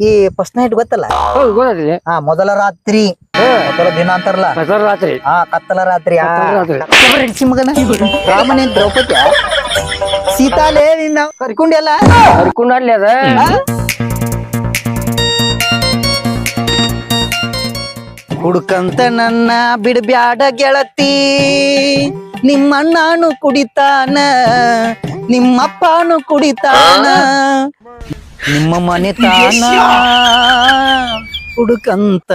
ಈ first night ಗೊತ್ತಲ್ಲ? ಹಾ ಮೊದಲ ರಾತ್ರಿ. ಮೊದಲ ದಿನ ಅಂತಾರಲ್ಲ? ರಾತ್ರಿ. ಹಾ ಕತ್ತಲ ರಾತ್ರಿ. ಆ, ಕತ್ತಲ ರಾತ್ರಿ. ಕತ್ತಲ ರಾತ್ರಿ. ಮಗನ? ರಾಮನ ದ್ರೌಪದಿ ಸೀತಾಲೇ ನಿನ್ನ ಕರ್ಕೊಂಡೆಲ್ಲ ಕರ್ಕೊಂಡಲ್ಲಿ ಅದ. ಹುಡುಕಂತ ನನ್ನ ಬಿಡ್ಬ್ಯಾಡ ಗೆಳತಿ. ನಿಮ್ಮಣ್ಣನು ಕುಡಿತಾನ. ನಿಮ್ಮಪ್ಪನು ಕುಡಿತಾನ. ನಿಮ್ಮ ಮನೆ ತಾನ ಹುಡುಕಂತ.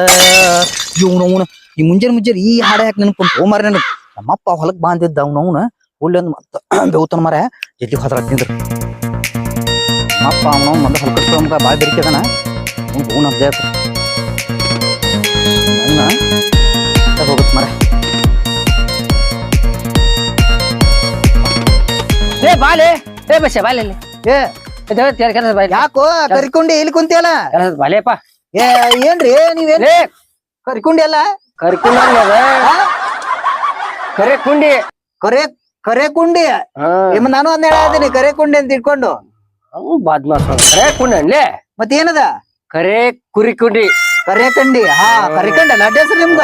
ಇವನವನ ಈ ಮುಂಜಾನೆ ಮುಂಜಾನೆ ಈ ಹಾಡ ಯಾಕೆ ನೆನ್ಕೊಂಡು ಹೋಮಾರ ನನಗೆ? ನಮ್ಮಪ್ಪ ಹೊಲಕ್ ಬಾಂದಿದ್ದ ಅವನವನ ಒಳ್ಳೆ ಒಂದು ಮತ್ತ ಬೆವತನ ಮರ ಜಲ್ದಿ ಹೊದ್ರ ತಿಂದ್ರ ನಮ್ಮಪ್ಪ ಅವನವ್ ಮಂದ ಹೊಲಕ್ಕೆ ನಮ್ಗೆ ಬಾಯ್ ಬೆರಿಕೆದನ ಅವ್ನು ಹೂನ ಅದೇ ಅವನ ಹೋಗುತ್ತೆ ಮರ ಏ ಬಾಲೆ. ಏ ಬಸ್ಸೆ ಬಾಲೆ ಏ ಯಾಕೋ ಕರಿಕೊಂಡಿ ಇಲ್ಲಿ ಕುಂತಿಯಲ್ಲ? ಬಲೇಪ್ಪ ಏ ಏನ್ರಿ ನೀವೇನ್ ಕರ್ಕೊಂಡಿ ಅಲ್ಲ? ಕರ್ಕೊಂಡ ಕರೆ ಕುಂಡಿ ಕರೆ ಕರೆ ಕುಂಡಿ ಹಾ. ಏಮ್ ನಾನು ಅದನ್ನ ಹೇಳಾದೀನಿ ಕರೆ ಕುಂಡಿ ಅಂತ ಇಟ್ಕೊಂಡು. ಅವ್ನು ಬಾದ್ ಮಾಡ್ ಕರೆ ಕುಂಡಿ ಅನ್ಲೇ? ಮತ್ತೇನದ? ಕರೆ ಕುರಿ ಕುಂಡಿ ಕರೆ ಕಂಡಿ ಹಾ ಕರಿಕಂಡಲ್ಲ ಅಡ್ಡ ಹೆಸರು ನಿಮ್ಗ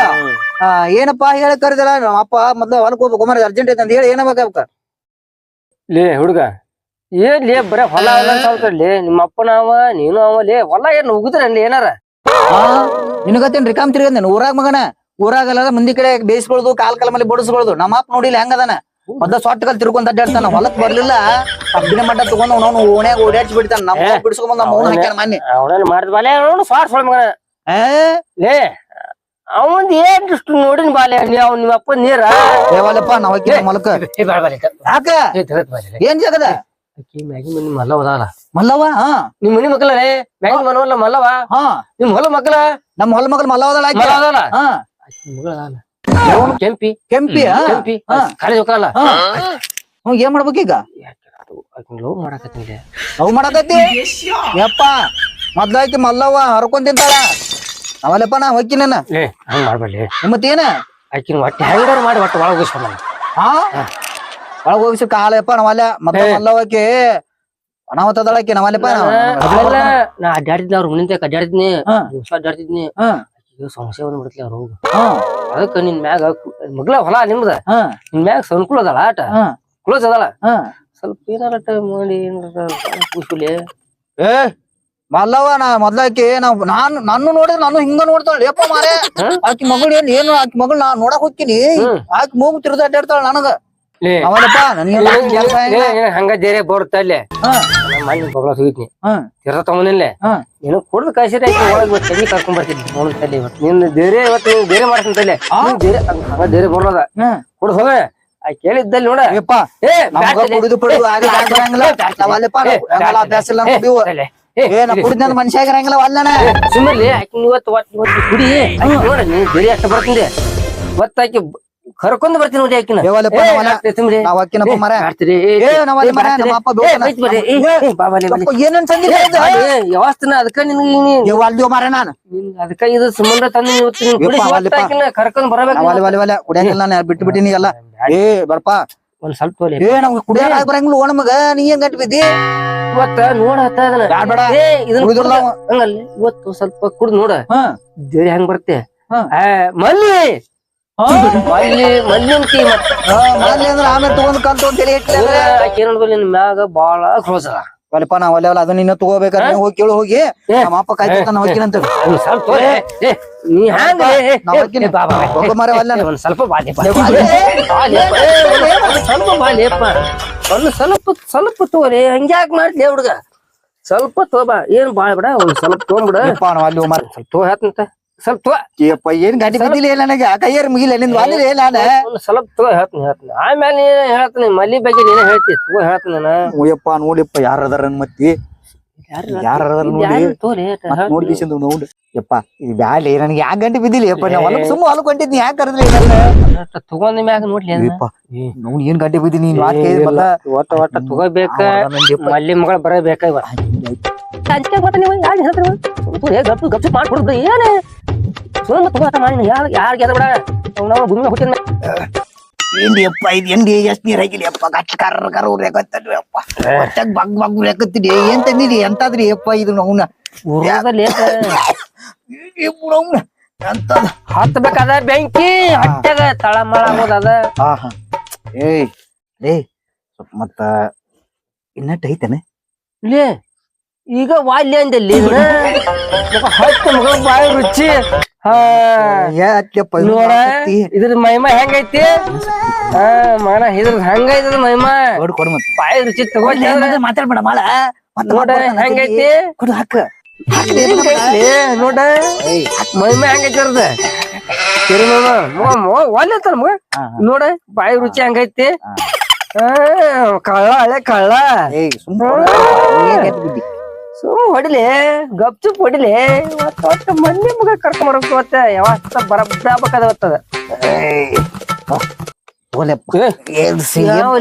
ಏನಪ್ಪಾ ಹೇಳ ಕರೆದಲ್ಲ? ನಮ್ಮ ಅಪ್ಪ ಮೊದ್ಲು ಹೊಲಕ್ ಹೋಗ್ಬೇಕು ಅರ್ಜೆಂಟ್ ಐತೆ ಅಂತ ಹೇಳಿ ಏನಾಗ್ಬೇಕ ಲೇ ಹುಡುಗ. ಏನ್ ಲೇ ಬರೇ ಹೊಲ ಲೇ ನಿಮ್ಮ ಅಪ್ಪನ ಅವ ನೀನು ಅವ ಲೇ ಹೊಲ ಏನ್ ಉಗಿದ್ರ ಅಲ್ಲಿ ಏನಾರ? ನಿನಗತ್ತೇನ್ ರಿಕಾಮ್ ತಿರ್ಗಂದೇನು ಊರಾಗ ಮಗನ ಊರಾಗಲ್ಲ ಮಂದಿ ಕಡೆ ಬೇಯಿಸ್ಕೊಳ್ದು ಕಾಲ್ ಕಾಲ ಮೇಲೆ ಬಡಿಸ್ಕೊಳ್ದು ನಮ್ಮ ಅಪ್ಪ ನೋಡಿಲ್ಲ ಹೆಂಗದಾನ? ಮೊದ್ಲ ಸೊಟ್ಟ ಕಲ್ ತಿರ್ಕೊಂಡ್ ಅಡ್ಡಾಡ್ತಾನ ಹೊಲಕ್ ಬರ್ಲಿಲ್ಲ ಕಬ್ಬಿನ ಮಟ್ಟ ತಗೊಂಡ್ ಅವ್ನು ಓಣ್ಯಾಗ ಓಡಾಡ್ಸಿ ಬಿಡ್ತಾನ ನಮ್ಮ ಬಿಡಿಸ್ಕೊಂಡ್ ನಮ್ಮ ಅವ್ನ ಹಾಕ್ಯಾನ ಮೊನ್ನೆ ಅವನೇನ್ ಮಾಡಿದ ಬಾಲೆ ಅವನು ಮಗನ. ಏ? ಲೇ ಅವಂದ್ ಏನ್ ಇಷ್ಟು ನೋಡಿನ ಬಾಲೆ ಅವ್ನ ನಿಮ್ಮ ಅಪ್ಪ ನೀರ ದೇವಾಲಪ್ಪ ನಾವ್ ಬಾಲೆ ಏನ್ ಜಗದ? ಅಕ್ಕಿ ಮ್ಯಾಗಿನ ಮನಿ ಮಲ್ಲ ಹೋದಾಳ ಮಲ್ಲವ ಹಾ. ನಿಮ್ ಮನಿ ಮಕ್ಕಳ ರೇ ಮ್ಯಾಗಿನ ಮನವಲ್ಲ ಮಲ್ಲವ ಹಾ. ನಿಮ್ ಹೊಲ ಮಕ್ಕಳ? ನಮ್ಮ ಹೊಲ ಮಕ್ಕಳ ಮಲ್ಲವ ಆಕಿ. ಮಲ್ಲ ಹೋದಾಳ ಹಾ. ಮಗಳ ಅದಾಳ. ಕೆಂಪಿ. ಕೆಂಪಿ ಕೆಂಪಿ. ಹಾ. ಕಾಲೇಜ್ ಹೋಗಲ್ಲ ಹಾ. ಹ್ಞೂ ಏನ್ ಮಾಡ್ಬೇಕೀಗ ಈಗ? ಲವ್ ಮಾಡಕತ್ತೀನಿ. ಲವ್ ಮಾಡತೈತಿ ಯಪ್ಪ ಮೊದ್ಲ ಆಕಿ ಮಲ್ಲವ್ವ ಹರ್ಕೊಂಡ್ ತಿಂತಾಳ. ಅವಲ್ಲಪ್ಪ ನಾ ಹೊಕ್ಕಿನ ಹಂಗ್ ಮಾಡ್ಬೇಡಿ. ಮತ್ತೇನ ಆಕಿನ ಹೊಟ್ಟೆ ಹೆಂಗಾರ ಮಾಡಿ ಹೊಟ್ಟೆ ಒಳಗೆ ಹಾ. ಒಳಗ್ ಹೋಗಿಸಿ ಕಾಲಪ್ಪ ನಮ್ಮಲ್ಲ ಮತ್ತೆ ಅಲ್ಲವಕ್ಕೆ ಅನಾಹುತದಳಕ್ಕೆ ನಮ್ಮಲ್ಲಪ್ಪ ನಾ ಅಡ್ಡಾಡಿದ್ನಿ ಅವ್ರ ಮುಂದೆ ಅಡ್ಡಾಡಿದ್ನಿ ಅಡ್ಡಾಡ್ತಿದ್ನಿ ಅಡ್ಡಾಡ್ತಿದ್ನಿ ಸಮಸ್ಯೆ ಹಾ. ಈಗ ಅವ್ರು ಹಾ. ಅದಕ್ಕ ನಿನ್ ಮ್ಯಾಗ ಮಗ್ಳ ಮಗ್ಲ ಹೊಲ ನಿಮ್ದ? ಹಾ. ನಿನ್ ಮ್ಯಾಗ ಸನ್ಕುಳ ಅದಳ ಆಟ? ಹಾ. ಕ್ಲೋಸ್ ಅದಳ? ಹಾ. ಸ್ವಲ್ಪ ಏನಾರ ಟ- ಮಾಡಿ ಏನಾರ ಏ. ಮಲ್ಲವ್ವ ನಾ ಮೊದ್ಲಾಕಿ ನಾವ್ ನಾನು ನಾನು ನೋಡಿದ್ರೆ ನಾನು ಹಿಂಗ ನೋಡ್ತಾಳ. ಯಪ್ಪ ಮಾರೇ? ಆಕಿ ಮಗಳು ಏನ್ ಏನು ಆಕಿ ಮಗಳು ನಾ ನೋಡಕ್ ಹೋಗ್ತೀನಿ. ಆಕಿ ಮೂಗು ತಿರುದ ಅಡ್ಡಾಡ್ತಾಳ ನನಗ. ನನಗೆ ಕೆಲಸ ಹಂಗ ಜೇರೆ ಅಲ್ಲೇ ತಿರ್ಸ ತಗೊಂಡಿಲ್ಲ ನೀನು ಕುಡ್ದು ಕಳ್ಸಿರ ಒಳಗೆ ಕರ್ಕೊಂಡ್ ಬರ್ತೀನಿ ನೋಡ್ ತಲೆ ಇವತ್ತು ನಿನ್ನ ಬೇರೆ ಇವತ್ತು ನೀನು ಬೇರೆ ಮಾಡ್ತೀನಿ ತಲೆ ನೀನ್ ಬೇರೆ ಹಂಗ ಬೇರೆ ಬರೋದ ಕುಡ್ದು ಹೋಗ. ಕೇಳಿದ್ದಲ್ಲಿ ನೋಡ. ಕುಡಿದು ನಾವಲ್ಲಪ್ಪ ಹಂಗಲ್ಲ ಅಭ್ಯಾಸ ಇಲ್ಲ ಕುಡಿಯುವ. ಕುಡಿದ ಮನುಷ್ಯ ಸುಮ್ಮನೆ ಇವತ್ತು ಕುಡಿ. ಆಕಿ ನೋಡ ನೀ ಬೇರೆ ಅಷ್ಟ ಬರ್ತಿದ್ದೆ. ಕರ್ಕೊಂಡ್ ಬರ್ತೀನಿ ನೋಡಿ ಆಕಿನ ಆಗ್ತೈತೆ ಸುಮ್ನೆ. ನಾವ್ ಅಕ್ಕಿನಪ್ಪ ಮರ ಏ, ಮಾಡ್ತೀರಿ ಏ, ಏ ನಾವಲ್ಲಿ ಏ, ಮರ ಮಾಡ್ತೀರಿ. ನಮ್ಮ ಅಪ್ಪ ಏ, ಬೇವತಾನ. ಬೈತ್ ಬರ್ರಿ. ಏ, ಏ, ಬಾ ಬಾಲೆ, ಬಾಲೆ. ಯಪ್ಪ, ಏನೇನ್ ಸಂಗೀತ ಇದು? ಯಾವಸ್ತನ ಅದಕ್ಕ ನಿನ್ಗೆ ನೀವು ನಾನು ಅದಕ್ಕ ಇದು ಸಂಬಂಧ ತಂದು ಯಪ್ಪ. ಆಕಿನ ಕರ್ಕೊಂಡ್ ಬರಬೇಕು ಒಲೆ ಒಲೆ ನಾನು ಬಿಟ್ಟು ಬಿಟ್ಟಿನಿ ಎಲ್ಲ ಏ ಬರ್ಪ ಒಂದ್ ಸ್ವಲ್ಪ. ಏ ನಮ್ಗೆ ಬರಂಗಿಲ್ಲ ಓ ನಮಗ ನೀ ಹೆಂಗ್ ಗಂಟು ಬಿದ್ದಿ ಇವತ್ತ ನೋಡ ಹತ್ತ ಅದನ್ನ. ಬ್ಯಾಡ್ ಬೇಡ. ಏ, ಇದನ್ನ ಹಂಗಲ್ಲ ಇವತ್ತು ಸ್ವಲ್ಪ ಕುಡ್ದು ನೋಡ ಹಾ ಹೆಂಗ್ ಬರ್ತೇ ಹಾ. ಆ, ಮಲ್ಲಿ ಅಂದ್ರೆ ಆಮೇಲೆ ತಗೊಂಡ್ ಅಂತ ನಿನ್ ಮ್ಯಾಗ ಬಾಳ ಕ್ಲೋಸ್ ಅದ. ಒಲೆಪ್ಪ ನಾವ್ ಒಲೆ ಒಲೆ ಅದನ್ನ ಇನ್ನ ತಗೋಬೇಕಾದ್ರೆ ನೀವು ಹೋಗಿ ಕೇಳು ಹೋಗಿ. ನಮ್ಮ ಅಪ್ಪ ಕಾಯ್ತಾನ ತೋರಿ. ನೀ ಹ್ಯಾಂಗ ಒಲ್ಲೆ. ಒಂದ್ ಸ್ವಲ್ಪ. ಬಾಲೆಪ್ಪ. ಸ್ವಲ್ಪ ಬಾಲೆಪ್ಪ ಒಂದ್ ಸ್ವಲ್ಪ ಸ್ವಲ್ಪ ತಗೋರಿ ಹಂಗ್ಯಾಕ್ ಮಾಡ್ಲಿ ಹುಡ್ಗ? ಸ್ವಲ್ಪ ತೋಬಾ ಏನ್ ಬಾಳ ಬಿಡ ಒಂದ್ ಸ್ವಲ್ಪ ತೋಬಿಡ ಅಲ್ಲಿ ಮಾರ ತಗೋ ಹೇಳ್ತಂತ ಸ್ವಲ್ಪ ಯಪ್ಪ ಏನ್ ಗಾಡಿ ಬಿದ್ದಿಲ್ಲ ನನಗೆ ಆ ಕೈಯರ್ ಮುಗಿಲ್ಲ ನಿಂದ ವಾಲಿಲ್ಲ ನಾನು ಒಂದ್ ಸ್ವಲ್ಪ ತಗೋ ಹೇಳ್ತೀನಿ ಹೇಳ್ತೀನಿ ಆಮೇಲೆ ನೀನ್ ಹೇಳ್ತೀನಿ ಮಲ್ಲಿ ಬಗ್ಗೆ ನೀನೇ ಹೇಳ್ತಿ ತಗೋ ಹೇಳ್ತೀನಿ ನಾನು ಯಪ್ಪ ನೋಡಿಪ್ಪ ಯಾರ ಅದಾರ ಮತ್ತಿ ಯಾರ್ ಅದಾರ ನೋಡಿ ನೋಡಿ ಯಪ್ಪ ಈ ಬ್ಯಾಲೆ ನನಗೆ ಯಾಕೆ ಗಂಟೆ ಬಿದ್ದಿಲ್ಲ ಯಪ್ಪ ನಾ ಹೊಲಕ್ ಸುಮ್ಮ ಹೊಲಕ್ ಹೊಂಟಿದ್ನಿ ಯಾಕೆ ಕರೆದ್ರಿ ತಗೊಂಡ ಮ್ಯಾಗ ನೋಡ್ಲಿ ಅದನ್ನ. ಯಪ್ಪ ನೋಡ್ ಏನ್ ಗಂಟೆ ಬಿದ್ದೀನಿ ನೀನ್ ಮಾತ್ ಒಟ್ಟ ಒಟ್ಟ ತಗೋಬೇಕ ಮಲ್ಲಿ ಮಗಳ ಬರಬೇಕ ಹೇಳ್ತಾರೆ ಗಪ್ ಗಪ್ ಮಾಡ್ಕೊಡುದು ಏನೇ ಸುಮ್ಮನೆ ತಗೋತ ಮಾಡಿ ಯಾರು ಯಾರು ಗೆದ ಬಿಡ ನಾವು ಭೂಮಿ ಅಪ್ಪ ಗಟ್ಟ ಕರ್ರ ಕರ ಉರ್ಯಾಕತ್ತಲ್ರಿ ಅಪ್ಪ. ಹೊಟ್ಯಾಗ ಬಗ್ ಬಗ್ ಉರ್ಯಾಕತ್ತಿರಿ ಏನ್ ತಂದಿರಿ ಎಂತಾದ್ರಿ ಅಪ್ಪ ಇದು ಅವ್ನ? ಊರಲ್ಲಿ ಅವ್ನ? ಎಂತದ? ಹತ್ತಬೇಕಾದ ಬೆಂಕಿ ಹಟ್ಟಾಗ ತಳಮಳ ಆಗೋದದ ಏಯ್ ಸ್ವಲ್ಪ ಮತ್ತ ಇನ್ನಟ್ ಐತೇನೆ? ಲೇ ಈಗ ವಾಲ್ಯ ಅಂದಲ್ಲಿ ಹತ್ತು ಮಗ ಬಾಯಿ ರುಚಿ. ಹಾ. ಯಾತ್ಲೆಪ್ಪ ನೋಡ ಇದ್ರ ಮಹಿಮಾ ಹೆಂಗೈತಿ? ಹಾ ಮಗನ ಇದ್ರ ಹಂಗ ಇದ್ರ ಮಹಿಮಾ? ಕೊಡು ಕೊಡು ಮತ್ತೆ. ಬಾಯಿ ರುಚಿ ತಗೊಂಡ್ ಮಾತಾಡ್ಬೇಡ ಮಾಡ ನೋಡ ಹೆಂಗೈತಿ? ಕೊಡು ಹಾಕ. ನೋಡ. ಮಹಿಮಾ ಹೆಂಗೈತಿ ಅರ್ದ ಮಗ. ನೋಡ ಬಾಯಿ ರುಚಿ ಹೆಂಗೈತಿ? ಕಳ್ಳ ಹಳೆ ಕಳ್ಳ. ಸುಮ್ಮನೆ ಸುಮ್ ಹೊಡಿಲಿ ಗಪ್ಚುಪ್ ಹೊಡಿಲಿ ಇವತ್ತು ಒಟ್ಟು ಮಂದಿ ಮುಗ ಕರ್ಕೊಂಡ್ ಬರ್ಬೇಕು ಅವತ್ತ ಯಾವತ್ತ ಏನ್ ಯಾವ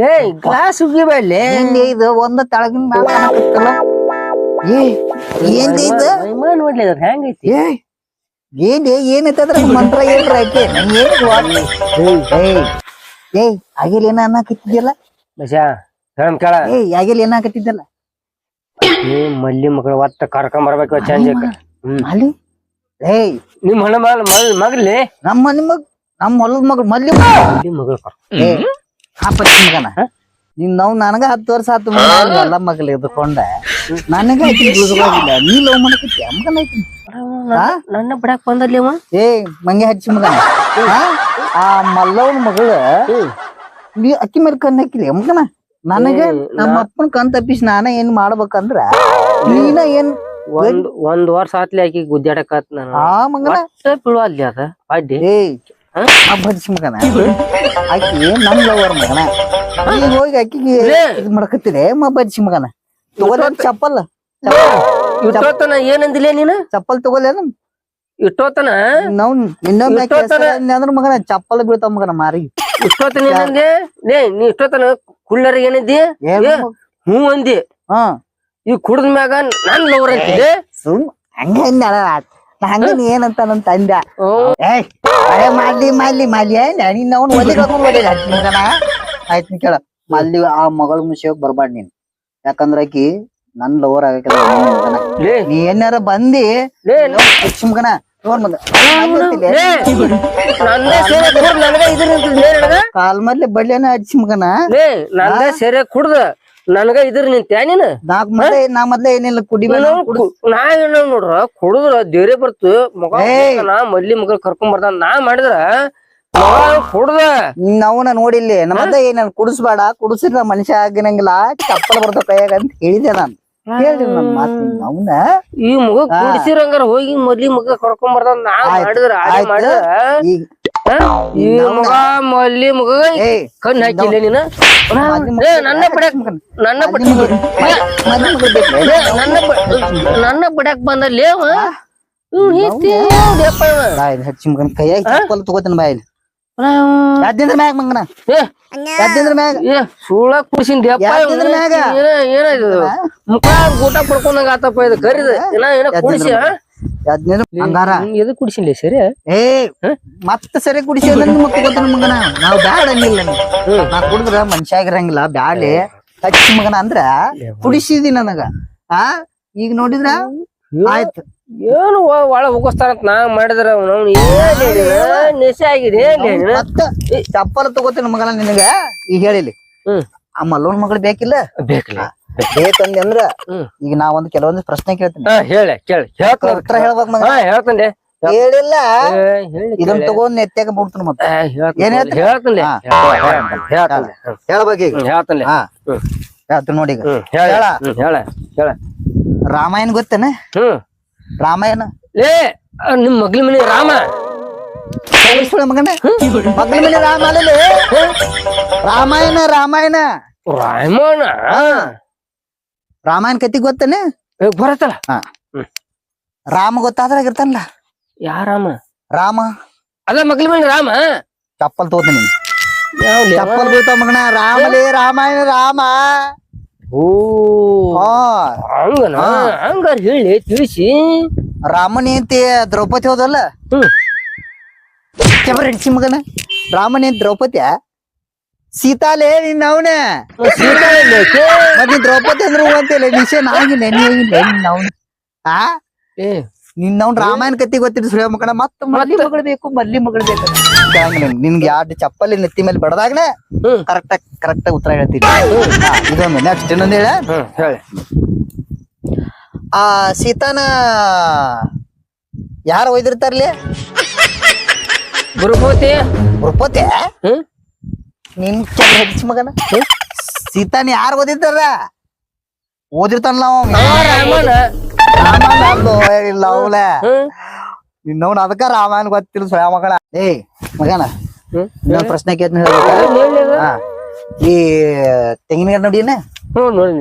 ಲೇ? ಗ್ಲಾಸ್ ಉಗಿಬೇಡ್ಲಿ ಏನ್ಲೇ ಇದು ಒಂದ ತಳಗಿನ ಏನ್ ನೋಡ್ಲಿ ಅದ್ರ ಹೆಂಗೈತಿ? ಏ ಏನೈತೆ ಏನೈತದ್ರ ಮಂತ್ರ ಏನ್ರ ಐತೆ ಏನ್ ಗೊತ್ತ- ಏಯ್ ಏಯ್ ಆಗಿಲ್ ಏನ ಅನ್ನಕತ್ತಿದ್ಯಲ್ಲ? ಬಶಾ ಹೇಳಮ್ ಕೇಳ. ಏಯ್ ಆಗಿಲ್ ಏನ ಹಾಕತ್ತಿದ್ದಲ್ಲ ನೀ ಮಲ್ಲಿ ಮಗಳು ಒತ್ತ ಕರ್ಕೊಂಡ್ ಬರ್ಬೇಕು ಚಂಜಕ್ ಹ್ಮ್. ಅಲ್ಲಿ ಏಯ್ ನಿಮ್ ಹಣ ಮಲ್ ಮಲ್ ಮಗ್ಲಿ? ನಮ್ಮ ಮನೆ ಮಗ್ ನಮ್ಮ ಹೊಲದ ಮಗಳು ಮಲ್ಲಿ ಮಲ್ಲಿ ಮಗಳು ಏ ಹಾಪ ಮಗನ? ನಿನ್ ನಾವು ನನಗ ಹತ್ತು ವರ್ಷ ಹತ್ತು ಎಲ್ಲ ಮಗಳು ಎದ್ಕೊಂಡ. ನನಗ ಆಕಿ ನೀ ಲವ್ ಮಾಡಕತ್ತಿ ಮಗನ ಐತಿ. ಹಾ? ನನ್ನ ಬಿಡಕ್ ಬಂದಲ್ಲಿ ಅವ? ಏ ಮಂಗೆ ಹಚ್ಚಿ ಮಗನ? ಆ ಮಲ್ಲವನ ಮಗಳು ನೀ ಅಕ್ಕಿ ಮೇಲೆ ಕಣ್ಣು ಹಾಕಿಲಿ ಮಗನ ನನಗ ನಮ್ಮ ಅಪ್ಪನ ಕಣ್ ತಪ್ಪಿಸಿ ನಾನ ಏನ್ ಮಾಡ್ಬೇಕಂದ್ರ ನೀನ ಏನ್ ಒಂದ್ ಒಂದ್ ವರ್ಷ ಆತ್ಲಿ ಆಕಿ ಗುದ್ದಾಡಕತ್ ನಾನು. ಆ ಮಗನ? ಬೀಳುವ ಅಲ್ಲಿ ಅದ ಅಡ್ಡಿ. ಬಡ್ಸಿ ಮಗನ. ಆಕಿ ನಮ್ ಲವರ್ ಮಗನ? ಈಗ ಹೋಗಿ ಆಕಿಗೆ ಲೇ. ಇದ್ ಮಾಡಕತ್ತೀರಿ ಮ ಬಡ್ಸಿ ಮಗನ? ತಗೋಲ ಚಪ್ಪಲ್. ಇಟ್ಟೋತನ ಏನಂದಿಲ್ಲ ನೀನ? ಚಪ್ಪಲ್ ತಗೋಲೇನು ಇಟ್ಟೋತನ ನಾವ್ ಇನ್ನೊಮ್ಮೆ ಅಂದ್ರ ಮಗನ ಚಪ್ಪಲ್ ಬೀಳ್ತಾವ ಮಗನ ಮಾರಿ. ಇಷ್ಟೋತನ ಏನಂದೆ ಲೇ ನೀ ಇಷ್ಟೊತ್ತನ ಕುಳ್ಳರಿಗೆ ಏನಿದ್ದಿ ಹ್ಞೂ ಅಂದಿ ಹಾ ಈ ಕುಡ್ದ ಮ್ಯಾಗ ನನ್ ಲವರ್ ಅಂತಿದೆ ಸುಮ್ ಹಂಗ ಅಂದ್ಯಾಳ ನಾ ಹಂಗ ನೀ ಏನಂತ ನನ್ ಏಯ್ ಅರೆ ಮಾಡ್ಲಿ ಮಾಡ್ಲಿ ಮಾಡ್ಲಿ ನೀನ್ ಅವ್ನ ಕರ್ಕೊಂಡ್ ಓದಿಲ್ಲ ಮಗನ ಆಯ್ತು ಕೇಳ ಮಲ್ಲಿ ಆ ಮಗಳ ಮುಂಚೆ ಬರ್ಬಾರ್ದು ನೀನ್ ಯಾಕಂದ್ರ ಆಕಿ ನನ್ ಲವರ್ ಆಗಕ್ಕೆ ನೀ ಏನಾರ ಬಂದಿ ಲೇ ಹಚ್ಚಿ ಮಗನ ನೋಡ್ ನಂದೇ ಸೇರೆ ಕುಡ್ದ ನನ್ಗ ಇದ್ರ ನಿಂತಿದ್ಲೇ ನನಗ ಕಾಲ್ ಮದ್ಲೆ ಬಡ್ಲೇನ ಹಚ್ಚಿ ಮಗನ. ನಂದೇ ಸೇರೆ ಕುಡ್ದ ನನಗ ಇದ್ರ ನಿಂತ್ಯಾ ನೀನು? ನಾಕ್ ಮೊದ್ಲೇ ನಾ ಮೊದ್ಲೇ ಏನಿಲ್ಲ ಕುಡಿಬೇಡ ನಾ ಏನ ನೋಡ್ರ ಕುಡುದ್ರ ದೇವ್ರೆ ಬರ್ತು. ಮಗ. ನಾ ಮಲ್ಲಿ ಮಗ ಕರ್ಕೊಂಡ್ ಬರ್ತಾನ ನಾ ಮಾಡಿದ್ರ ಕುಡ್ದ. ನಾವನ ನೋಡಿಲ್ಲಿ ನಮ್ಮ ಏನ ಕುಡಿಸ್ಬೇಡ ಕುಡಿಸಿದ್ರ ಮನುಷ್ಯ ಆಗಿರಂಗಿಲ್ಲ ಚಪ್ಪಲ್ ಬರ್ತಾವ ಕೈಯಾಗ ಅಂತ ಹೇಳಿದೆ ನಾನು. ಹೇಳ್ರಿ ನನ್ ಮಾತು ಅವನ. ಈ ಮಗ ಕುಡಿಸಿರಂಗಾರ ಹೋಗಿ ಮೊದ್ಲಿ ಮಗ ಕರ್ಕೊಂಡ್ ಬರ್ತ ನಾ ಮಾಡಿದ್ರ ಆಡಿ. ಮಾಡಿದ್ರ. ಈ ಮಗ ಮೊದ್ಲಿ ಮಗ ಕಣ್ಣು ಕಣ್ ಹಾಕಿಲ್ಲ ನೀನು? ನನ್ನ ಬಿಡಕ್ ನನ್ನ ನನ್ನ ನನ್ನ ಬಿಡಕ್ ಬಂದಲ್ಲಿ ಹಚ್ಚಿ ಮಗನ ಕೈಯಾಗಿ ತಗೋತಾನ ಬಾಯ್. ಯಾದ್ದಿಂದ್ರ ಮ್ಯಾಗ ಮಂಗನ? ಏ, ಯಾದ್ದಿಂದ್ರ ಮ್ಯಾಗ? ಏ ಕುಡಿಸಿನ ಕುಡ್ಸಿಂದ ಯಾವ್ದಿದ್ರ ಮ್ಯಾಗ? ಏನಾಯ್ತು ಮುಖ ಊಟ ಪಡ್ಕೊಂಡಂಗ ಆತಪ್ಪ ಇದು ಕರಿದ ಏನ ಏನ ಕುಡಿಸಿ ಹಂಗಾರ ಎದು ಕುಡಿಸಿಲ್ಲ ಸರಿ? ಏ ಮತ್ತ ಸರಿ ಕುಡಿಸಿ ಮತ್ತೆ ತಗೋತಾನ ಮಗನ. ನಾವ್ ಬ್ಯಾಡ ಅನ್ನಿಲ್ಲ ನೀ. ನಾ ಕುಡಿದ್ರ ಮನುಷ್ಯ ಆಗಿರಂಗಿಲ್ಲ ಬ್ಯಾಳೆ ಹಚ್ಚಿ ಮಗನ ಅಂದ್ರ ಕುಡಿಸಿದಿ ನನಗ. ಆ? ಈಗ ನೋಡಿದ್ರ ಆಯ್ತು. ಏನು ಒಳ ಹೋಗಿಸ್ತಾರಂತ ನಾ ಮಾಡಿದ್ರ ನೆಸೆ ನಿಶೆ ಆಗಿದೆ ಮತ್ತ ಚಪ್ಪಲ್ ತಗೋತೀನಿ ಮಗನ ನಿನಗ. ಈಗ ಹೇಳಿಲಿ. ಹ್ಮ್. ಆ ಮಲ್ಲೋನ್ ಮಗಳು ಬೇಕಿಲ್ಲ? ಬೇಕಿಲ್ಲ. ಬೇಕಂದೆ ಅಂದ್ರ. ಈಗ ನಾ ಒಂದ್ ಕೆಲವೊಂದ್ ಪ್ರಶ್ನೆ ಕೇಳ್ತೀನಿ. ಹೇಳಿ ಕೇಳ. ಹೇಳ್ತಾನ ಉತ್ತರ ಹೇಳ್ಬೇಕ್ ಮಗ ಹಾ ಹೇಳ್ತಾನೆ ಹೇಳಿಲ್ಲ? ಇದನ್ನ. ತಗೊಂಡ್ ನೆತ್ತಾಗ ಬಿಡ್ತೀನಿ ಮತ್ತ. ಹೇಳ್ತಾನೆ, ಏನ್ ಹೇಳ್ತಾನೆ? ಹೇಳ್ತಾನೆ. ಹೇಳ್ಬೇಕು ಈಗ. ಹ್ಮ್, ಹಾ. ಹ್ಮ್. ಹೇಳ್ತೀನಿ ನೋಡಿ ಹೇಳ. ಹೇಳ ಹೇಳ. ರಾಮಾಯಣ ಗೊತ್ತೇನ? ಹ್ಮ್ ರಾಮಾಯಣ? ಲೇ ಆ, ನಿಮ್ ಮಗ್ಲ ಮನಿ ರಾಮ. ಮಗನ. ಮಗ್ಲ ಮೇಲೆ ರಾಮ ಅಲ್ಲೇ ರಾಮಾಯಣ ರಾಮಾಯಣ. ರಾಮಣ್ಣ ರಾಮಾಯಣ ಕತಿ ಗೊತ್ತೇನೆ? ಬರತ್ತಲ್ಲ. ಹಾ. ರಾಮ ಗೊತ್ತಾದ್ರಾಗ ಇರ್ತಾನಲ್ಲ. ಯಾ ರಾಮ? ರಾಮ. ಅದ ಮಗ್ಲ ಮನೆ ರಾಮ. ಚಪ್ಪಲ್ ಯಾವ ಲೇ ಚಪ್ಪಲ್ ಬೀಳ್ತಾವ ಮಗನ. ರಾಮಲೇ ರಾಮಾಯಣ ರಾಮ. ಹಂಗನ ಹಂಗಾರ ಹೇಳಿ ತಿಳಿಸಿ. ರಾಮನಿ ಅಂತ ದ್ರೌಪದಿ ಹೋದಲ್ಲ? ಮಗನ ಕೆಬರ್ ಅಂತ ಮಗನ? ರಾಮನೇ ದ್ರೌಪದಿಯ? ಸೀತಾಲೇ ನಿನ್ನ ಅವನ. ಸೀತಾ ಎಲ್ಲಿ ಐತಿ? ಮತ್ ನೀನ್ ದ್ರೌಪದಿ ಅಂದ್ರೆ ಅಂತಿಲ್ಲ ವಿಷಯ ನಾಗಿಲ್ಲ ನೀ ನಿನ್ನ ಅವನ? ಆ? ಏ. ನಿನ್ನ ಅವ್ನ ರಾಮಾಯಣ ಕತ್ತಿ ಗೊತ್ತಿದ್ದು ಸುಳ್ಯ ಮಕ್ಕಳ ಮತ್ತ ಮಲ್ಲಿ ಮಗಳು ಬೇಕು ಮಲ್ಲಿ ಮಗಳು ಬೇಕು. ನಿನ್ಗೆ ಎರಡು ಚಪ್ಪಲಿ ನೆತ್ತಿ ಮೇಲೆ ಬಡದಾಗ್ನೆ ಆಗಿ ಕರೆಕ್ಟ್ ಆಗಿ ಉತ್ತರ ಹೇಳ್ತೀನಿ. ಇದೊಂದು ನೆಕ್ಸ್ಟ್ ಇನ್ನೊಂದು ಹೇಳ. ಹೇಳಿ. ಆ ಸೀತಾನ ಯಾರು ಒಯ್ದಿರ್ತಾರಲ್ಲಿ ಗುರುಪತಿ. ಗುರುಪತಿ? ನಿನ್ ಚಂದ ಹೆಚ್ಚ ಮಗನ. ಸೀತಾನ ಯಾರು ಓದಿರ್ತಾರ? ಓದಿರ್ತಾನಲ್ಲ ಅವ. ಇಲ್ಲ ನಿನ್ನವನ್ ಅದಕ್ಕ ರಾಮಾಯಣ ಗೊತ್ತಿಲ್ಲ ಸ್ವಯ ಮಗಳ. ಏ ಮಗನ. ಇನ್ನೊಂದ್ ಪ್ರಶ್ನೆ ಕೇಳ್ತೀನಿ ಹೇಳ ಹೇಳಿದ? ಈ ತೆಂಗಿನ ಗಿಡ ನೋಡಿನ.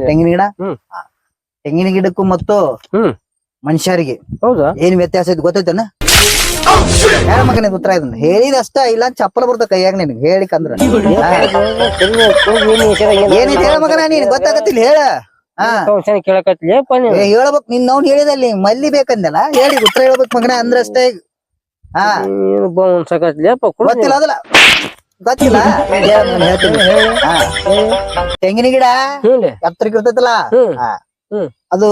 ತೆಂಗಿನ ಗಿಡ. ತೆಂಗಿನ ಗಿಡಕ್ಕೂ ಮತ್ತು ಮನುಷ್ಯರಿಗೆ ಏನ್ ವ್ಯತ್ಯಾಸ ಐತಿ ಗೊತ್ತೈತನ? ಹೇಳ ಮಗನ ಉತ್ತರ ಇದನ್ನ ಹೇಳಿದಷ್ಟ ಇಲ್ಲ ಅಂತ ಚಪ್ಪಲ ಬರ್ತ ಕೈಯಾಗ ನಿನಗೆ ಹೇಳಿಕಂದ್ರ. ಏನೈತಿ ಹೇಳ ಮಗನ ನೀನ್ ಗೊತ್ತಾಗತ್ತಿಲ್ಲ ಹೇಳ. ನೀವು ಏ, ಹೇಳ್ಬೇಕ್. ನಿನ್ ಅವ್ನ್ ಹೇಳಿದಲ್ಲಿ ಮಲ್ಲಿ ಬೇಕಂದಲ್ಲ? ಹೇಳಿ ಉತ್ತರ ಹೇಳ್ಬೇಕ್ ಮಗನ ಅಂದ್ರ ಅಷ್ಟೇ ಈಗ. ಹಾ ಗೊತ್ತಿಲ್ಲ ಅದಲ್ಲ. ಗೊತ್ತಿಲ್ಲ. ತೆಂಗಿನ ಗಿಡ? ಎತ್ತರಕ್ಕೆ ಇರ್ತೈತಲ್ಲ? ಅದು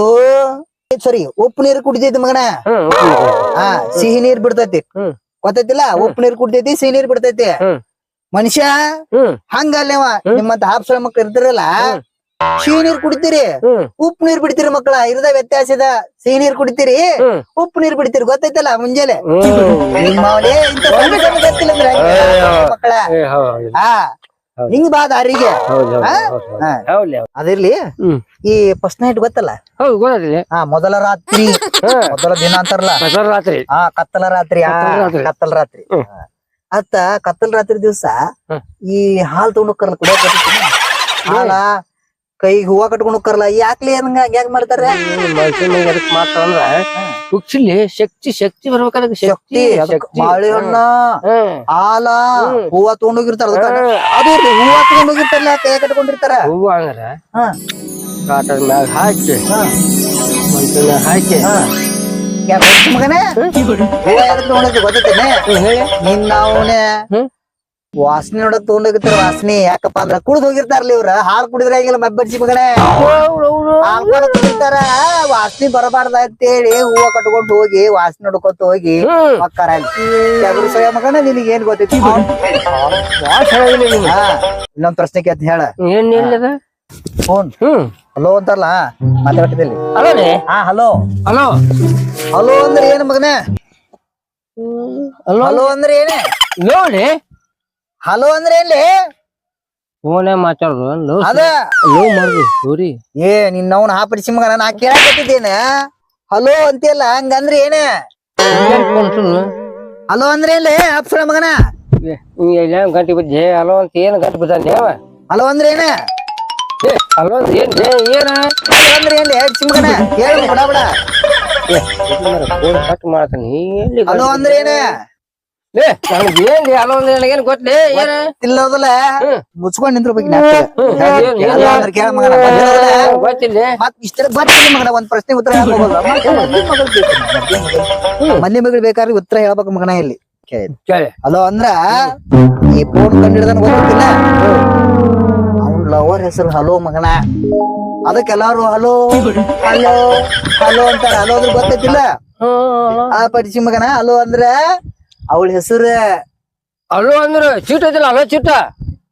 ಸರಿ ಉಪ್ಪು ನೀರು ಕುಡಿತೈತಿ ಮಗನ? ಹಾ ಸಿಹಿ ನೀರ್ ಬಿಡ್ತೈತಿ. ಗೊತ್ತೈತಿಲ್ಲ? ಉಪ್ಪು ನೀರ್ ಕುಡಿತೈತಿ ಸಿಹಿ ನೀರ್ ಬಿಡ್ತೈತಿ. ಮನುಷ್ಯ ಹಂಗಲ್ಲವ. ನಿಮ್ಮಂತ ಹಾಪ್ಸಳ ಮಕ್ಳು ಇರ್ತಿರಲ್ಲ. ಸಿಹಿ ನೀರ್ ಕುಡಿತೀರಿ ಉಪ್ಪು ನೀರ್ ಬಿಡ್ತೀರಿ ಮಕ್ಕಳ ಇರದ ವ್ಯತ್ಯಾಸ ಇದ ಸಿಹಿ ನೀರ್ ಕುಡಿತೀರಿ ಉಪ್ಪು ನೀರ್ ಬಿಡ್ತೀರಿ ಗೊತ್ತೈತಲ್ಲ ಮುಂಜಾನೆ. ಮಕ್ಕಳ? ಹಾ. ಹಿಂಗ್ ಬಾ ದಾರಿಗೆ. ಹೌದು ಅದಿರ್ಲಿ? ಈ ಫಸ್ಟ್ ನೈಟ್ ಗೊತ್ತಲ್ಲ? ಹಾ ಮೊದಲ ರಾತ್ರಿ. ಮೊದಲ ದಿನ ಅಂತಾರಲ್ಲ? ರಾತ್ರಿ. ಹಾ ಕತ್ತಲ ರಾತ್ರಿ. ಆ, ಕತ್ತಲ ರಾತ್ರಿ. ಅತ್ತ ಕತ್ತಲ ರಾತ್ರಿ ದಿವ್ಸ ಈ ಹಾಲ್ ತಗೊಂಡು ಕರ್ಲ ಕುಡಿಯಕ್? ಹಾಲ ಕೈಗೆ ಹೂವಾ ಕಟ್ಕೊಂಡ್ ಹೋಗ್ತಾರಲ್ಲ ಯಾಕ್ಲಿ ಹಂಗ ಹಂಗ್ಯಾಕ್ ಮಾಡ್ತಾರ? ಮನುಷ್ಯನ ಅದಕ್ಕೆ ಅಂದ್ರೆ ಶಕ್ತಿ ಶಕ್ತಿ ಬರ್ಬೇಕಾದ್ರೆ ಶಕ್ತಿ ಬಾಳೆಹಣ್ಣ ಹಾಲ ಹೂವಾ ಹೂವ ತಗೊಂಡ್ ಹೋಗಿರ್ತಾರ ಅದಕ್ಕ ಅದು ಹೂವ ತಗೊಂಡ್ ಹೋಗಿರ್ತಾರಲ್ಲ ಕೈ ಕಟ್ಕೊಂಡಿರ್ತಾರ? ಹೂವ ಹಂಗಾರ? ಹಾ. ಕಾಟದ ಮ್ಯಾಗ ಹಾಕಿ ಮನುಷ್ಯನ ಹಾಕಿ. ಹಾ. ಯಾಕ್ ಹುಚ್ಚ ಮಗನೇ ಹೇಳಿ. ನಿನ್ನ ಅವನೇ. ವಾಸನೆ ನೋಡಕ್ ತಗೊಂಡೋಗಿರ್ತಾರ ವಾಸನೆ. ಯಾಕಪ್ಪ ಅಂದ್ರ ಕುಡ್ದು ಹೋಗಿರ್ತಾರಲ್ಲ ಇವ್ರ. ಹಾಲ್ ಕುಡಿದ್ರೆ ಹೆಂಗಿಲ್ಲ ಮಬ್ಬರ್ಜಿ ಮಗನೇ. ಹಾಲ್ ಕುಡಿರ್ತಾರ ವಾಸನೆ ಬರಬಾರ್ದ ಅಂತೇಳಿ ಹೂವ ಕಟ್ಕೊಂಡು ಹೋಗಿ ವಾಸನೆ ನೋಡ್ಕೊತ ಹೋಗಿ ಮಕ್ಕಾರ ಅಲ್ಲಿ. ಮಗನ ನಿನಗೆ ಏನ್ ಗೊತ್ತೈತಿ? ಇನ್ನೊಂದ್ ಪ್ರಶ್ನೆ ಕೇತ ಹೇಳ. ಫೋನ್. ಹಲೋ ಅಂತಾರಲ್ಲ? ಮಾತಾಡ್ತಿದ್ದಲ್ಲಿ. ಹಲೋ ಹಾ ಹಲೋ. ಹಲೋ. ಹಲೋ ಅಂದ್ರೆ ಏನ್ ಮಗನೇ? ಹಲೋ. ಹಲೋ ಅಂದ್ರೆ ಏನೇ? ನೋಡಿ. ಹಲೋ ಅಂದ್ರೆ ಏನ್ಲಿ? ಫೋನ್ ಮಾತಾಡೋದು ಅದ. ಲೋ ಮಾಡ್ರಿ ಸೋರಿ ಏ ನಿನ್ನವನ್ ಹಾಪಡಿಸಿ ಮಗನ ನಾ ಕೇಳಕತ್ತಿದ್ದೇನ? ಹಲೋ ಅಂತೀಯಲ್ಲ ಹಂಗಂದ್ರೆ ಏನೇ? ಹಲೋ ಅಂದ್ರೆ ಏನ್ಲಿ? ಅಪ್ಸರ ಮಗನ. ಎಲ್ಲ ಗಂಟೆ ಬಿದ್ದೆ? ಹಲೋ ಅಂತ ಏನ್ ಗಂಟೆ ಬಿದ್ದಾನೆ ಅವ? ಹಲೋ ಅಂದ್ರೆ ಏನೇ? ಹಲೋ ಅಂತ ಏನ್ ಏನ? ಹಲೋ ಅಂದ್ರೆ ಏನ್ಲಿ? ಹಡ್ಸಿ ಮಗನ. ಹೇಳು ಬಿಡ ಬಡ. ಫೋನ್ ಕಟ್ ಮಾಡ್ತಾನೆ. ಹಲೋ ಅಂದ್ರೆ ಏನೇ? ನನಗೆ ಏನ್ ಅಂದ್ರೆ ನನಗೇನ್ ಗೊತ್ತೇ ಏನ? ತಿಲ್ಲೋದಲ್ಲ ಹ್ಮ್. ಮುಚ್ಕೊಂಡ್ ನಿಂದ್ರ ಬಗ್ಗೆ. ಗೊತ್ತಿಲ್ಲ ಮತ್ ಇಷ್ಟ ಗೊತ್ತಿಲ್ಲ ಮಗನ ಒಂದ್ ಪ್ರಶ್ನೆ ಉತ್ತರ ಮನೆ ಮಗಳು ಬೇಕಾದ್ರೆ ಉತ್ತರ ಹೇಳ್ಬೇಕು ಮಗನ ಇಲ್ಲಿ. ಅಲೋ ಅಂದ್ರ ಈ ಫೋನ್ ಕಂಡಿಡ್ದನ್ ಗೊತ್ತಿಲ್ಲ. ಅವ್ನ ಲವರ್ ಹೆಸರು ಹಲೋ ಮಗನ. ಅದಕ್ಕೆ ಎಲ್ಲಾರು ಹಲೋ ಹಲೋ ಹಲೋ ಅಂತಾರ. ಹಲೋ ಅಂದ್ರೆ ಗೊತ್ತೈತಿಲ್ಲ? ಆ ಪರಿಚಯ ಮಗನ ಹಲೋ ಅಂದ್ರ ಅವಳ ಹೆಸರು? ಅಲ್ಲೋ ಅಂದ್ರ ಚೀಟ್ ಐತಿಲ್ಲ ಅಲ್ಲೋ ಚೀಟ?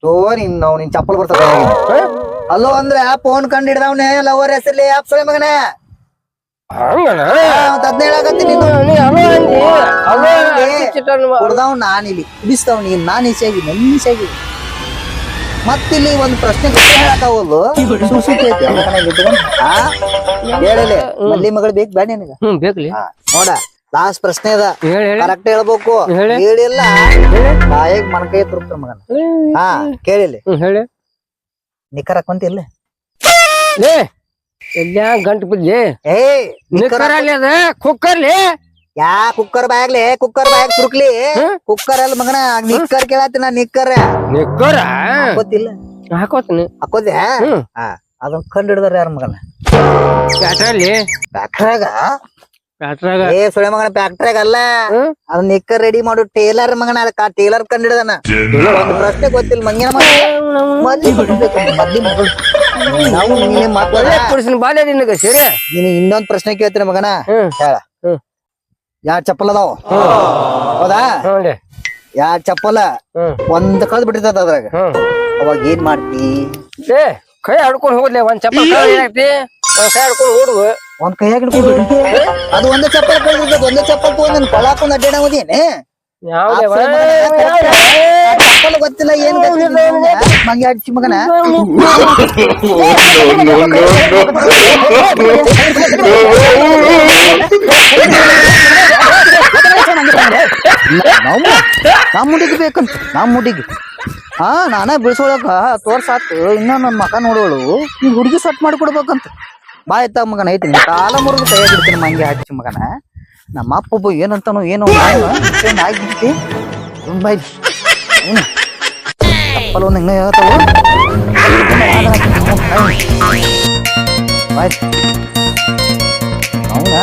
ತೋ ನಿನ್ ನಾವ್ ನಿನ್ ಚಪ್ಪಲ್ ಬರ್ತದ ಹಲೋ ಅಂದ್ರ ಫೋನ್ ಕಂಡಿಡ್ದವ್ನೆ ಲವರ್ ಹೆಸರ್ಲಿ ಆಪ್ ಸೊಳೆ ಹಂಗನ? ಹದಿನೇಳು ಹೇಳಾಕತ್ತೀನಿ ನೀನು ನೀ ಹಲೋ ಅಂದಿ. ಹಲೋ ಅಂದಿ. ಚೀಟ ಅನ್ವ- ಕುಡ್ದವ್ ನಾನ್ ಇಲ್ಲಿ. ಕುಡಿಸ್ತಾವ್ ನೀನ್ ಮತ್ತಿಲ್ಲಿ ಒಂದ್ ಪ್ರಶ್ನೆ ಹೇಳಲೆ ಮಲ್ಲಿ ಮಗಳು ಬೇಕು ಬೇಡ ನಿನಗ. ಹ್ಮ್ ಬೇಕು ನೋಡ. ಲಾಸ್ಟ್ ಪ್ರಶ್ನೆ ಅದ ಕರೆಕ್ಟ್ ಹೇಳ್ಬೇಕು. ಹೇಳಿ. ಹೇಳಿಲ್ಲ ಬಾಯಿಗೆ ಮನಕೈ ತುರುಕ್ತಾರ ಮಗನ. ಹಾ ಕೇಳಿಲ್ಲ ಹೇಳಿ. ನಿಖರ್ ಹಾಕೊಂತಿಲ್ಲ ಇಲ್ಲ. ಎಲ್ಲ ಗಂಟು ಬಿದ್ದೆ? ಏ ಅಲ್ಲಿ ಅದ? ಕುಕ್ಕರ್ಲಿ? ಯಾ ಕುಕ್ಕರ್ ಬಾಯಾಗ್ಲಿ? ಕುಕ್ಕರ್ ಬಾಯ್ ತುರುಕ್ಲಿ? ಕುಕ್ಕರ್ ಅಲ್ಲ ಮಗನ ನಿಕ್ಕರ್ ಕೇಳತ್ತಿ ನಾ ನಿಕ್ಕರ್ ನಿಕ್ಕರ ಹಾಕೋತಿಲ್ಲ. ಹಾಕೋತೀನಿ. ಹಾಕೋದೆ? ಅದನ್ನ ಕಂಡು ಹಿಡಿದ್ರ ಯಾರ ಮಗನ? ಪ್ಯಾಟ್ರಲ್ಲಿ ಬ್ಯಾಟ್ರಾಗ? ಫ್ಯಾಕ್ಟ್ರಾಗ ಏ ಸುಳೆ ಮಗನ ಫ್ಯಾಕ್ಟ್ರಿಯಾಗ ಅಲ್ಲ? ಅದ್ ನಿಕ್ಕರ್ ರೆಡಿ ಮಾಡು ಟೇಲರ್ ಮಗನ ಅದಕ್ಕ ಟೇಲರ್ ಕಂಡಿಡದನ ಒಂದ್ ಪ್ರಶ್ನೆ ಗೊತ್ತಿಲ್ಲ ಮಂಗಿನ ಮಗ. ಮದ್ಲಿ ಬಿಡ್ಬೇಕು ಮದ್ಲಿ ಮಗಳು ನಾವು ನೀನೇ ಮಾತಾಡ ಒಳ್ಳೆ ಕೊಡಿಸಿನ ಬಾಲ್ಯ ನಿನಗ ಸರಿ. ನೀನು ಇನ್ನೊಂದ್ ಪ್ರಶ್ನೆ ಕೇಳ್ತೀನಿ ಮಗನ. ಹೇಳ. ಯಾ ಚಪ್ಪಲ್ ಅದಾವ? ಹೌದಾ? ಯಾ ಚಪ್ಪಲ? ಒಂದ್ ಕಳ್ದ್ ಬಿಟ್ಟಿರ್ತದ ಅದ್ರಾಗ. ಅವಾಗ ಏನ್ ಮಾಡ್ತಿ? ಏ ಕೈ ಆಡ್ಕೊಂಡು ಹೋಗ್ಲಿ ಒಂದ್ ಚಪ್ಪಲ್ ಕೈ ಏನಾಗ್ತಿ? ಒಂದ್ ಕೈ ಆಡ್ಕೊಂಡು ಓಡುವ ಒಂದ್ ಕೈಯಾಗ ಹಿಡ್ಕೊಂಡ್ ಅದು ಒಂದೇ ಚಪ್ಪಲ್ ಕಳ್ದಿರ್ತದ ಒಂದೇ ಚಪ್ಪಲ್ ತಗೊಂಡ್ ನನ್ ಅಡ್ಡಾಡ ಹೋದೇನೆ ಯಾವ್ದೇ ಚಪ್ಪಲ್ ಗೊತ್ತಿಲ್ಲ ಏನ್ ಗೊತ್ತಿಲ್ಲ. ಮಂಗಿ ಹಚ್ಚಿ ಮಗನ. ನಾವು ನಮ್ ಮುಡಿಗೆ ಬೇಕಂತ ನಮ್ ಹುಡುಗಿ. ಹಾ ನಾನ ಬಿಡಿಸೋಳಕ ತೋರ್ಸಾತು ಇನ್ನ ನನ್ ಮಕ ನೋಡೋಳು ಈ ಹುಡುಗಿ ಸಟ್ ಮಾಡಿ ಕೊಡ್ಬೇಕಂತ ಬಾ ಎತ್ತ ಮಗನ, ಐತಿ ಕಾಲ ಮುರಿದು ಕೈ ಹಿಡ್ತೀನಿ ಮಂಗಿ ಹಚ್ಚಿ ಮಗನ. ನಮ್ಮ ಅಪ್ಪ ಒಬ್ಬ ಏನಂತಾನೋ ಏನೋ ಆಗಿಬಿಟ್ಟಿ ಬಾಯ್ ಚಪ್ಪಲ್ ಒಂದ್ ಹಿಂಗ ಹೇಳ್ತಾವು ಬಾಯ್. ಹೌದಾ